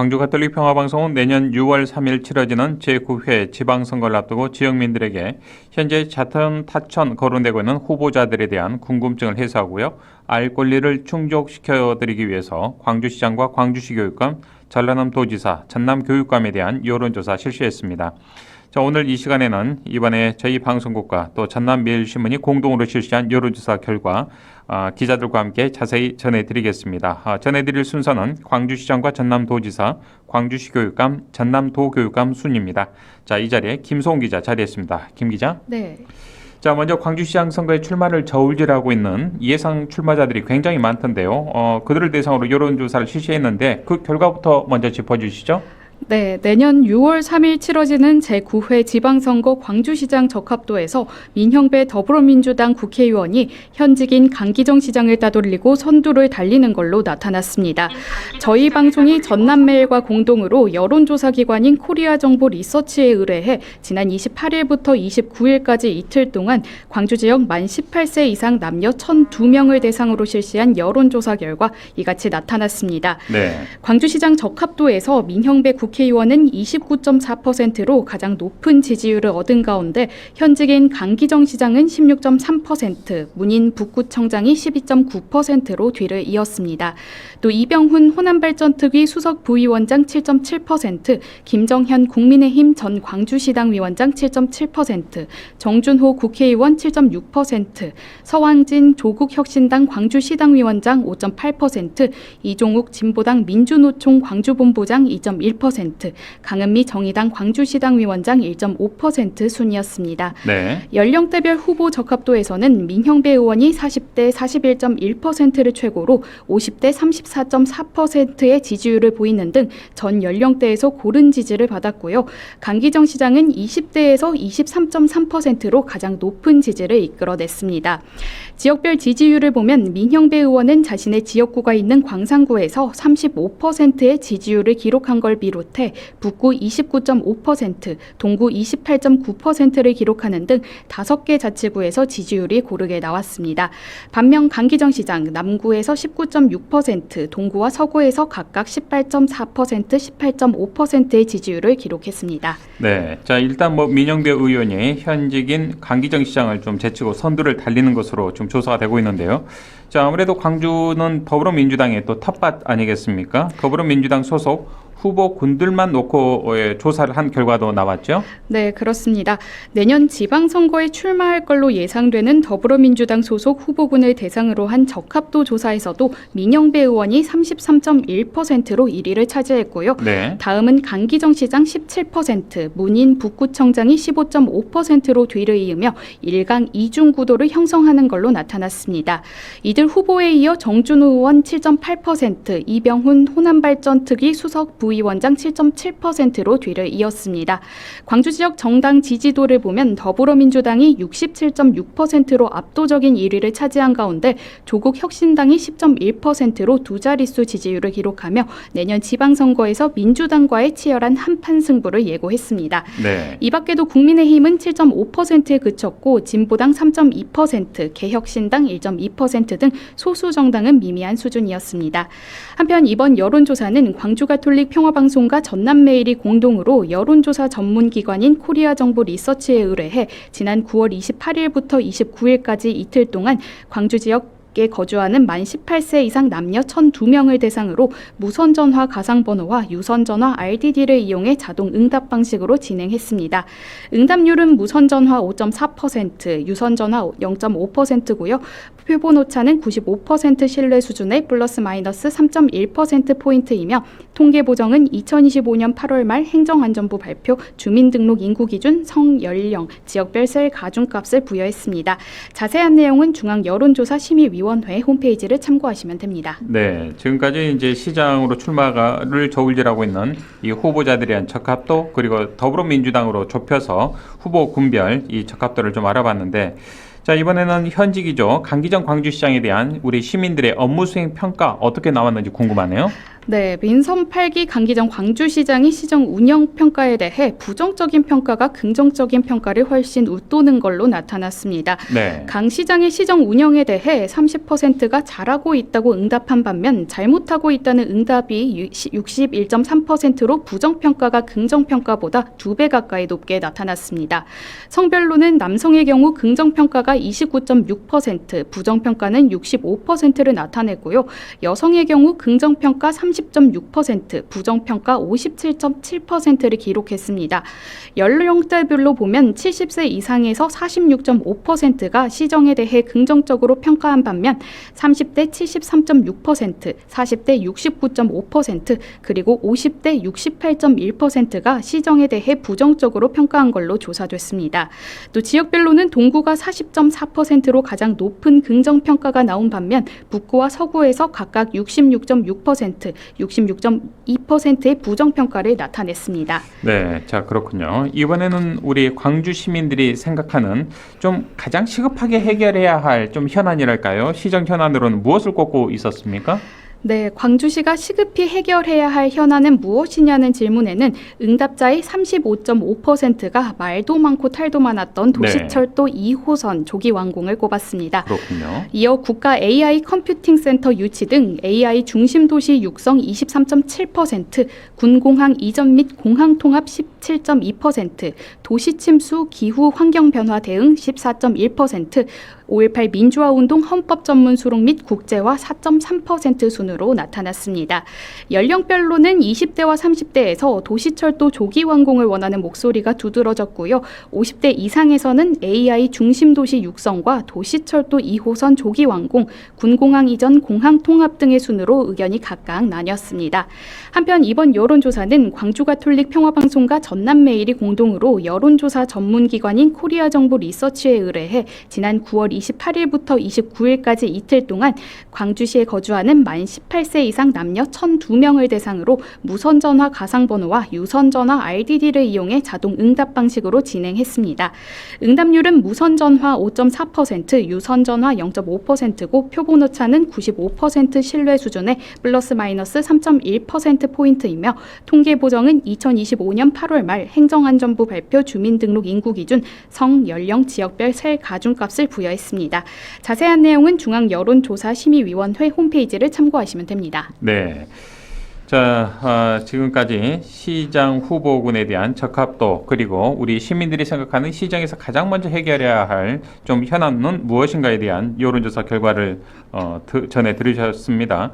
네, 광주 가톨릭 평화방송은 내년 6월 3일 치러지는 제9회 지방선거를 앞두고 지역민들에게 현재 자thân 타천 거론되고 있는 후보자들에 대한 궁금증을 해소하고요. 알 권리를 충족시켜드리기 위해서 광주시장과 광주시 교육감, 전라남 도지사, 전남 교육감에 대한 여론조사 실시했습니다. 자, 오늘 이 시간에는 이번에 저희 방송국과 또 전남 매일신문이 공동으로 실시한 여론조사 결과 아, 기자들과 함께 자세히 전해드리겠습니다. 아, 전해드릴 순서는 광주시장과 전남도지사, 광주시 교육감, 전남도 교육감 순입니다. 자, 이 자리에 김소은 기자 자리했습니다. 김 기자. 네. 자, 먼저 광주시장 선거에 출마를 저울질하고 있는 예상 출마자들이 굉장히 많던데요. 어, 그들을 대상으로 여론조사를 실시했는데 그 결과부터 먼저 짚어주시죠. 네, 내년 6월 3일 치러지는 제9회 지방선거 광주시장 적합도에서 민형배 더불어민주당 국회의원이 현직인 강기정 시장을 따돌리고 선두를 달리는 걸로 나타났습니다. 저희 방송이 전남매일과 공동으로 여론조사 기관인 코리아 정보 리서치에 의뢰해 지난 28일부터 29일까지 이틀 동안 광주 지역 만 18세 이상 남녀 1,002명을 대상으로 실시한 여론조사 결과 이같이 나타났습니다. 네. 광주시장 적합도에서 민형배 국 회의원은 29.4%로 가장 높은 지지율을 얻은 가운데 현직인 강기정 시장은 16.3%, 문인 북구청장이 12.9%로 뒤를 이었습니다. 또 이병훈 호남발전특위 수석 부위원장 7.7%, 김정현 국민의힘 전 광주시당 위원장 7.7%, 정준호 국회의원 7.6%, 서왕진 조국혁신당 광주시당 위원장 5.8%, 이종욱 진보당 민주노총 광주본부장 2.1%, 강은미 정의당 광주시당 위원장 1.5% 순이었습니다. 네. 연령대별 후보 적합도에서는 민형배 의원이 40대 41.1%를 최고로 50대 34.4%의 지지율을 보이는 등 전 연령대에서 고른 지지를 받았고요. 강기정 시장은 20대에서 23.3%로 가장 높은 지지를 이끌어냈습니다. 지역별 지지율을 보면 민형배 의원은 자신의 지역구가 있는 광산구에서 35%의 지지율을 기록한 걸 비롯해 북구 29.5%, 동구 28.9%를 기록하는 등 다섯 개 자치구에서 지지율이 고르게 나왔습니다. 반면 강기정 시장 남구에서 19.6%, 동구와 서구에서 각각 18.4%, 18.5%의 지지율을 기록했습니다. 네. 자, 일단 뭐 민영배 의원이 현직인 강기정 시장을 좀 제치고 선두를 달리는 것으로 좀 조사가 되고 있는데요. 자, 아무래도 광주는 더불어민주당의 또 텃밭 아니겠습니까? 더불어민주당 소속 후보군들만 놓고 예, 조사를 한 결과도 나왔죠. 네, 그렇습니다. 내년 지방선거에 출마할 걸로 예상되는 더불어민주당 소속 후보군을 대상으로 한 적합도 조사에서도 민영배 의원이 33.1%로 1위를 차지했고요. 네. 다음은 강기정 시장 17%, 문인 북구청장이 15.5%로 뒤를 이으며 1강 2중 구도를 형성하는 걸로 나타났습니다. 이들 후보에 이어 정준우 의원 7.8%, 이병훈 호남발전특위 수석 부 위원장 7.7%로 뒤를 이었습니다. 광주 지역 정당 지지도를 보면 더불어민주당이 67.6%로 압도적인 1위를 차지한 가운데 조국 혁신당이 10.1%로 두 자릿수 지지율을 기록하며 내년 지방선거에서 민주당과의 치열한 한판 승부를 예고했습니다. 네. 이 밖에도 국민의힘은 7.5%에 그쳤고 진보당 3.2%, 개혁신당 1.2%등 소수 정당은 미미한 수준이었습니다. 한편 이번 여론조사는 광주 가톨릭 평 화방송과 전남매일이 공동으로 여론조사 전문기관인 코리아 정보 리서치에 의뢰해 지난 9월 28일부터 29일까지 이틀 동안 광주 지역 에 거주하는 만 18세 이상 남녀 1,002명을 대상으로 무선 전화 가상 번호와 유선 전화 RDD를 이용해 자동 응답 방식으로 진행했습니다. 응답률은 무선 전화 5.4%, 유선 전화 0.5%고요. 표본 오차는 95% 신뢰 수준의 플러스 마이너스 3.1% 포인트이며 통계 보정은 2025년 8월 말 행정안전부 발표 주민등록 인구 기준 성 연령 지역별 셀 가중값을 부여했습니다. 자세한 내용은 중앙 여론조사 심의위원회 홈페이지를 참고하시면 됩니다. 네, 지금까지 이제 시장으로 출마를 저울질하고 있는 이 후보자들에 대한 적합도 그리고 더불어민주당으로 좁혀서 후보 군별 이 적합도를 좀 알아봤는데 자 이번에는 현직이죠 강기정 광주시장에 대한 우리 시민들의 업무 수행 평가 어떻게 나왔는지 궁금하네요. 네, 민선 8기 강기정 광주시장이 시정 운영 평가에 대해 부정적인 평가가 긍정적인 평가를 훨씬 웃도는 걸로 나타났습니다. 네. 강 시장의 시정 운영에 대해 30%가 잘하고 있다고 응답한 반면 잘못하고 있다는 응답이 61.3%로 부정 평가가 긍정 평가보다 두 배 가까이 높게 나타났습니다. 성별로는 남성의 경우 긍정 평가가 29.6%, 부정 평가는 65%를 나타냈고요. 여성의 경우 긍정 평가 30.6%, 부정평가 57.7%를 기록했습니다. 연령대별로 보면 70세 이상에서 46.5%가 시정에 대해 긍정적으로 평가한 반면 30대 73.6%, 40대 69.5%, 그리고 50대 68.1%가 시정에 대해 부정적으로 평가한 걸로 조사됐습니다. 또 지역별로는 동구가 40.4%로 가장 높은 긍정 평가가 나온 반면 북구와 서구에서 각각 66.6%, 66.2%의 부정 평가를 나타냈습니다. 네, 자 그렇군요. 이번에는 우리 광주 시민들이 생각하는 좀 가장 시급하게 해결해야 할 좀 현안이랄까요? 시정 현안으로는 무엇을 꼽고 있었습니까? 네, 광주시가 시급히 해결해야 할 현안은 무엇이냐는 질문에는 응답자의 35.5%가 말도 많고 탈도 많았던 도시철도 2호선 조기 완공을 꼽았습니다. 그렇군요. 이어 국가 AI 컴퓨팅 센터 유치 등 AI 중심 도시 육성 23.7%, 군공항 이전 및 공항 통합 17.2%, 도시 침수 기후 환경 변화 대응 14.1%, 5.18 민주화 운동 헌법 전문 수록 및 국제화 4.3% 순으로 나타났습니다. 연령별로는 20대와 30대에서 도시철도 조기 완공을 원하는 목소리가 두드러졌고요. 50대 이상에서는 AI 중심 도시 육성과 도시철도 2호선 조기 완공, 군공항 이전 공항 통합 등의 순으로 의견이 각각 나뉘었습니다. 한편 이번 여론조사는 광주가톨릭 평화방송과 전남메일이 공동으로 여론 조사 전문기관인 코리아 정보 리서치에 의뢰해 지난 9월 28일부터 29일까지 이틀 동안 광주시에 거주하는 만 18세 이상 남녀 1,002명을 대상으로 무선 전화 가상 번호와 유선 전화 RDD를 이용해 자동 응답 방식으로 진행했습니다. 응답률은 무선 전화 5.4%, 유선 전화 0.5%고 표본 오차는 95% 신뢰 수준의 플러스 마이너스 3.1%포인트이며 통계 보정은 2025년 8월 말 행정안전부 발표 주민등록 인구 기준 성, 연령, 지역별 셀 가중값을 부여했습니다. 자세한 내용은 중앙 여론조사 심의위원회 홈페이지를 참고하시면 됩니다. 네. 자, 아, 지금까지 시장 후보군에 대한 적합도 그리고 우리 시민들이 생각하는 시장에서 가장 먼저 해결해야 할 좀 현안은 무엇인가에 대한 여론조사 결과를 어, 드- 전해 들으셨습니다.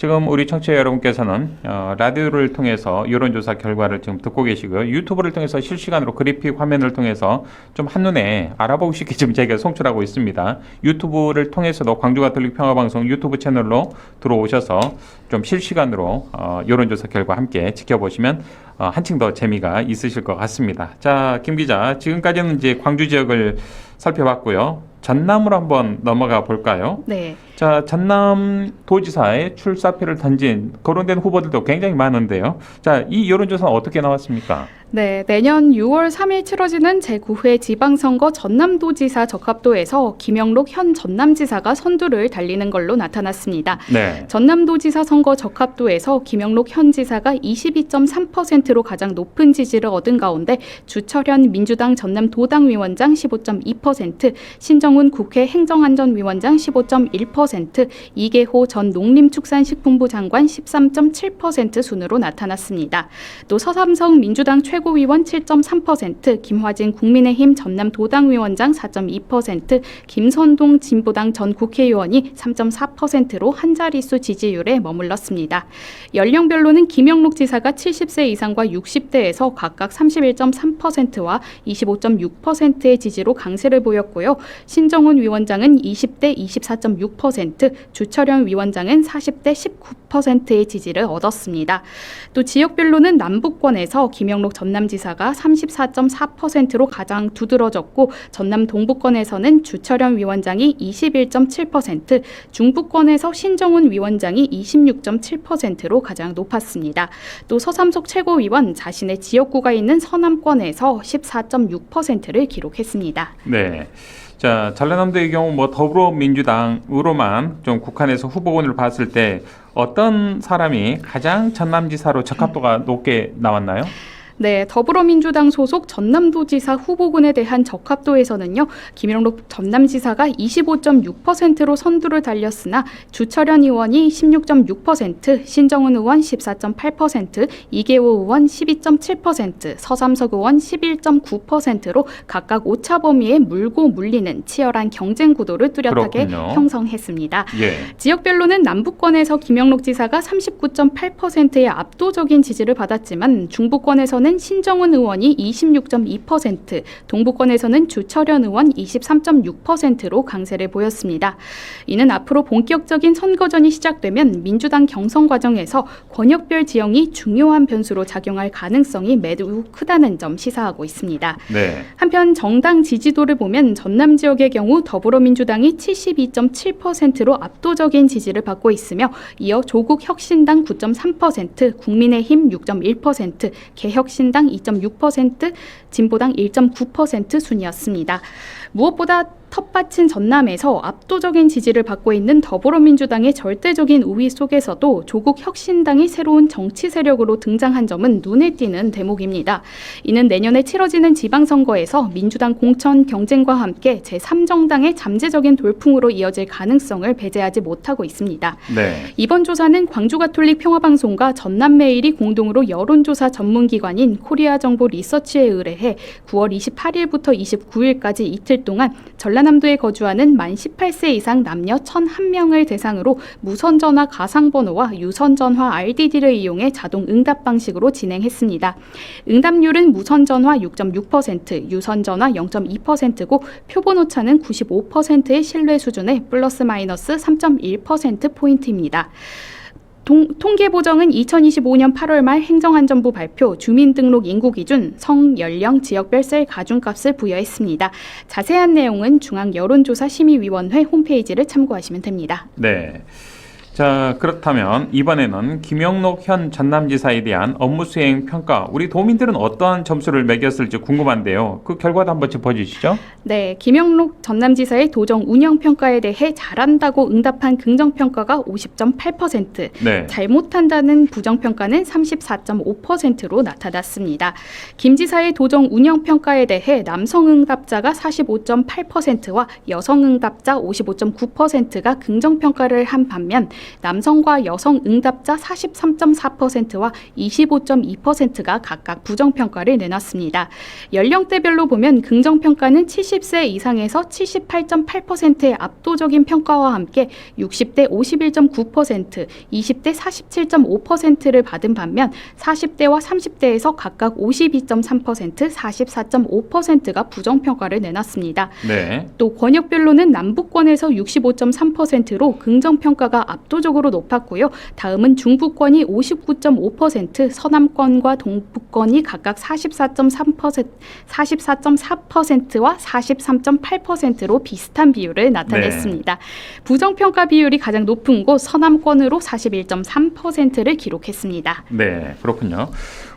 지금 우리 청취자 여러분께서는 어, 라디오를 통해서 여론조사 결과를 지금 듣고 계시고요. 유튜브를 통해서 실시간으로 그래픽 화면을 통해서 좀 한눈에 알아보기 쉽게 지금 저희가 송출하고 있습니다. 유튜브를 통해서도 광주가톨릭 평화방송 유튜브 채널로 들어오셔서 좀 실시간으로 어, 여론조사 결과 함께 지켜보시면 어, 한층 더 재미가 있으실 것 같습니다. 자, 김 기자, 지금까지는 이제 광주 지역을 살펴봤고요. 전남으로 한번 넘어가 볼까요? 네. 자, 전남 도지사에 출사표를 던진 거론된 후보들도 굉장히 많은데요. 자, 이 여론조사는 어떻게 나왔습니까? 네, 내년 6월 3일 치러지는 제9회 지방선거 전남도지사 적합도에서 김영록 현 전남지사가 선두를 달리는 걸로 나타났습니다. 네. 전남도지사 선거 적합도에서 김영록 현 지사가 22.3%로 가장 높은 지지를 얻은 가운데 주철현 민주당 전남도당위원장 15.2%, 신정훈 국회 행정안전위원장 15.1%, 이계호 전 농림축산식품부 장관 13.7% 순으로 나타났습니다. 또 서삼성 민주당 최 고위원 7.3%, 김화진 국민의힘 전남 도당위원장 4.2%, 김선동 진보당 전 국회의원이 3.4%로 한 자릿수 지지율에 머물렀습니다. 연령별로는 김영록 지사가 70세 이상과 60대에서 각각 31.3%와 25.6%의 지지로 강세를 보였고요. 신정훈 위원장은 20대 24.6%, 주철현 위원장은 40대 19%의 지지를 얻었습니다. 또 지역별로는 남북권에서 김영록 전 남지사가 34.4%로 가장 두드러졌고 전남 동부권에서는 주철현 위원장이 21.7%, 중부권에서 신정훈 위원장이 26.7%로 가장 높았습니다. 또 서삼석 최고위원 자신의 지역구가 있는 서남권에서 14.6%를 기록했습니다. 네. 자, 전라남도의 경우 뭐 더불어민주당으로만 좀 국한해서 후보군을 봤을 때 어떤 사람이 가장 전남지사로 적합도가 높게 나왔나요? 네, 더불어민주당 소속 전남도지사 후보군에 대한 적합도에서는요, 김영록 전남지사가 25.6%로 선두를 달렸으나 주철현 의원이 16.6%, 신정은 의원 14.8%, 이계호 의원 12.7%, 서삼석 의원 11.9%로 각각 오차 범위에 물고 물리는 치열한 경쟁 구도를 뚜렷하게 그렇군요. 형성했습니다. 예. 지역별로는 남북권에서 김영록 지사가 39.8%의 압도적인 지지를 받았지만 중부권에서는 신정은 의원이 26.2%, 동부권에서는 주철현 의원 23.6%로 강세를 보였습니다. 이는 앞으로 본격적인 선거전이 시작되면 민주당 경선 과정에서 권역별 지형이 중요한 변수로 작용할 가능성이 매우 크다는 점 시사하고 있습니다. 네. 한편 정당 지지도를 보면 전남 지역의 경우 더불어민주당이 72.7%로 압도적인 지지를 받고 있으며 이어 조국 혁신당 9.3%, 국민의힘 6.1%, 개혁신 당 2.6%, 진보당 1.9% 순이었습니다. 무엇보다 텃밭인 전남에서 압도적인 지지를 받고 있는 더불어민주당의 절대적인 우위 속에서도 조국 혁신당이 새로운 정치 세력으로 등장한 점은 눈에 띄는 대목입니다. 이는 내년에 치러지는 지방선거에서 민주당 공천 경쟁과 함께 제3정당의 잠재적인 돌풍으로 이어질 가능성을 배제하지 못하고 있습니다. 네. 이번 조사는 광주가톨릭 평화방송과 전남매일이 공동으로 여론조사 전문기관인 코리아정보 리서치에 의뢰해 9월 28일부터 29일까지 이틀 동안 전 라남도에 거주하는 만 18세 이상 남녀 1,001명을 대상으로 무선전화 가상번호와 유선전화 RDD를 이용해 자동 응답 방식으로 진행했습니다. 응답률은 무선전화 6.6%, 유선전화 0.2%고 표본 오차는 95%의 신뢰 수준에 플러스 마이너스 3.1% 포인트입니다. 동- 통계 보정은 2025년 8월 말 행정안전부 발표 주민등록 인구 기준 성, 연령, 지역별 셀 가중값을 부여했습니다. 자세한 내용은 중앙 여론조사심의위원회 홈페이지를 참고하시면 됩니다. 네. 자, 그렇다면 이번에는 김영록 현 전남지사에 대한 업무 수행 평가 우리 도민들은 어떠한 점수를 매겼을지 궁금한데요. 그 결과도 한번 짚어 주시죠. 네, 김영록 전남지사의 도정 운영 평가에 대해 잘한다고 응답한 긍정 평가가 50.8%, 네. 잘못한다는 부정 평가는 34.5%로 나타났습니다. 김 지사의 도정 운영 평가에 대해 남성 응답자가 45.8%와 여성 응답자 55.9%가 긍정 평가를 한 반면 남성과 여성 응답자 43.4%와 25.2%가 각각 부정 평가를 내놨습니다. 연령대별로 보면 긍정 평가는 70세 이상에서 78.8%의 압도적인 평가와 함께 60대 51.9%, 20대 47.5%를 받은 반면 40대와 30대에서 각각 52.3%, 44.5%가 부정 평가를 내놨습니다. 네. 또 권역별로는 남북권에서 65.3%로 긍정 평가가 압도 적으로 높았고요. 다음은 중부권이 59.5%, 서남권과 동북권이 각각 44.3%, 44.4%와 43.8%로 비슷한 비율을 나타냈습니다. 부정 평가 비율이 가장 높은 곳 서남권으로 41.3%를 기록했습니다. 네. 그렇군요.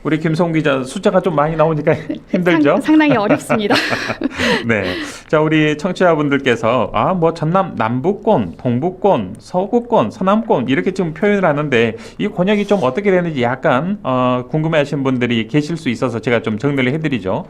우리 김성 기자 숫자가 좀 많이 나오니까 힘들죠? 상, 상당히 어렵습니다. 네. 자, 우리 청취자분들께서 아, 뭐 전남 남부권, 동부권, 서구권, 서남권 이렇게 지금 표현을 하는데 이 권역이 좀 어떻게 되는지 약간 어, 궁금해하시는 분들이 계실 수 있어서 제가 좀 정리를 해드리죠.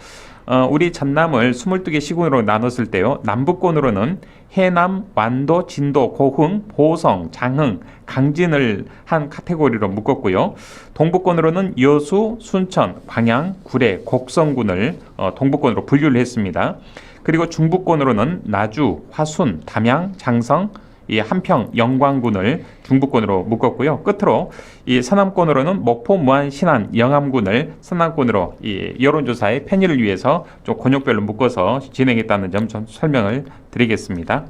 어, 우리 전남을 22개 시군으로 나눴을 때요. 남부권으로는 해남, 완도, 진도, 고흥, 보성, 장흥, 강진을 한 카테고리로 묶었고요. 동부권으로는 여수, 순천, 광양, 구례, 곡성군을 어, 동부권으로 분류를 했습니다. 그리고 중부권으로는 나주, 화순, 담양, 장성, 이 한평, 영광군을 중부권으로 묶었고요. 끝으로 이 서남권으로는 목포, 무안, 신안, 영암군을 서남권으로 이 여론조사의 편의를 위해서 좀 권역별로 묶어서 진행했다는 점 좀 설명을 드리겠습니다.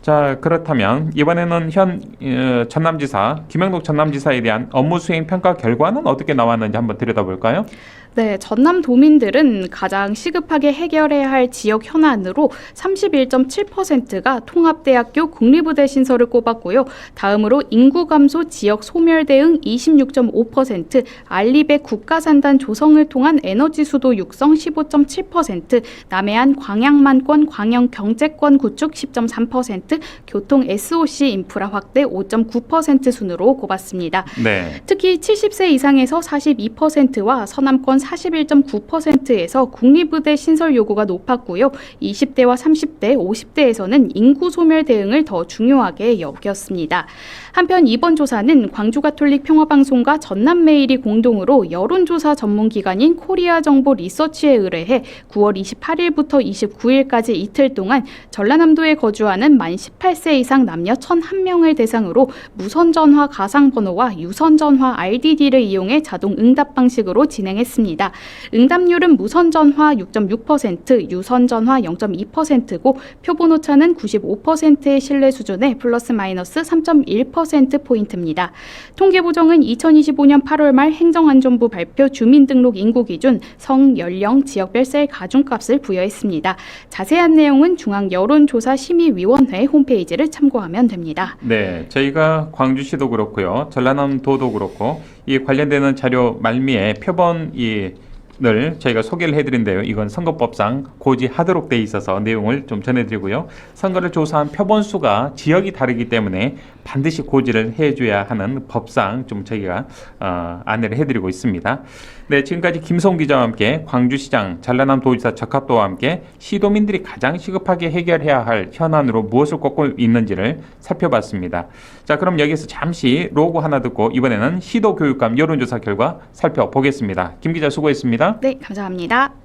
자 그렇다면 이번에는 현 어, 전남지사 김영록 전남지사에 대한 업무 수행 평가 결과는 어떻게 나왔는지 한번 들여다볼까요? 네, 전남 도민들은 가장 시급하게 해결해야 할 지역 현안으로 31.7%가 통합대학교 국립의대 신설을 꼽았고요. 다음으로 인구 감소 지역 소멸 대응 26.5%, 알리백 국가산단 조성을 통한 에너지 수도 육성 15.7%, 남해안 광양만권 광영 경제권 구축 10.3%, 교통 SOC 인프라 확대 5.9% 순으로 꼽았습니다. 네. 특히 70세 이상에서 42%와 서남권 41.9%에서 국립의대 신설 요구가 높았고요. 20대와 30대, 50대에서는 인구 소멸 대응을 더 중요하게 여겼습니다. 한편 이번 조사는 광주가톨릭 평화방송과 전남메일이 공동으로 여론조사 전문기관인 코리아 정보 리서치에 의뢰해 9월 28일부터 29일까지 이틀 동안 전라남도에 거주하는 만 18세 이상 남녀 1,001명을 대상으로 무선 전화 가상 번호와 유선 전화 RDD를 이용해 자동 응답 방식으로 진행했습니다. 응답률은 무선전화 6.6%, 유선전화 0.2%고 표본 오차는 95%의 신뢰 수준에 플러스 마이너스 3.1%포인트입니다. 통계 보정은 2025년 8월 말 행정안전부 발표 주민등록 인구 기준 성, 연령, 지역별 셀 가중값을 부여했습니다. 자세한 내용은 중앙 여론조사 심의위원회 홈페이지를 참고하면 됩니다. 네, 저희가 광주시도 그렇고요, 전라남도도 그렇고 이 관련되는 자료 말미에 표본 이를 저희가 소개를 해드린데요. 이건 선거법상 고지하도록 돼 있어서 내용을 좀 전해드리고요. 선거를 조사한 표본 수가 지역이 다르기 때문에 반드시 고지를 해줘야 하는 법상 좀 저희가 어, 안내를 해드리고 있습니다. 네, 지금까지 김성 기자와 함께 광주시장 전라남 도지사 적합도와 함께 시도민들이 가장 시급하게 해결해야 할 현안으로 무엇을 꼽고 있는지를 살펴봤습니다. 자, 그럼 여기서 잠시 로고 하나 듣고 이번에는 시도 교육감 여론조사 결과 살펴보겠습니다. 김 기자 수고했습니다. 네, 감사합니다.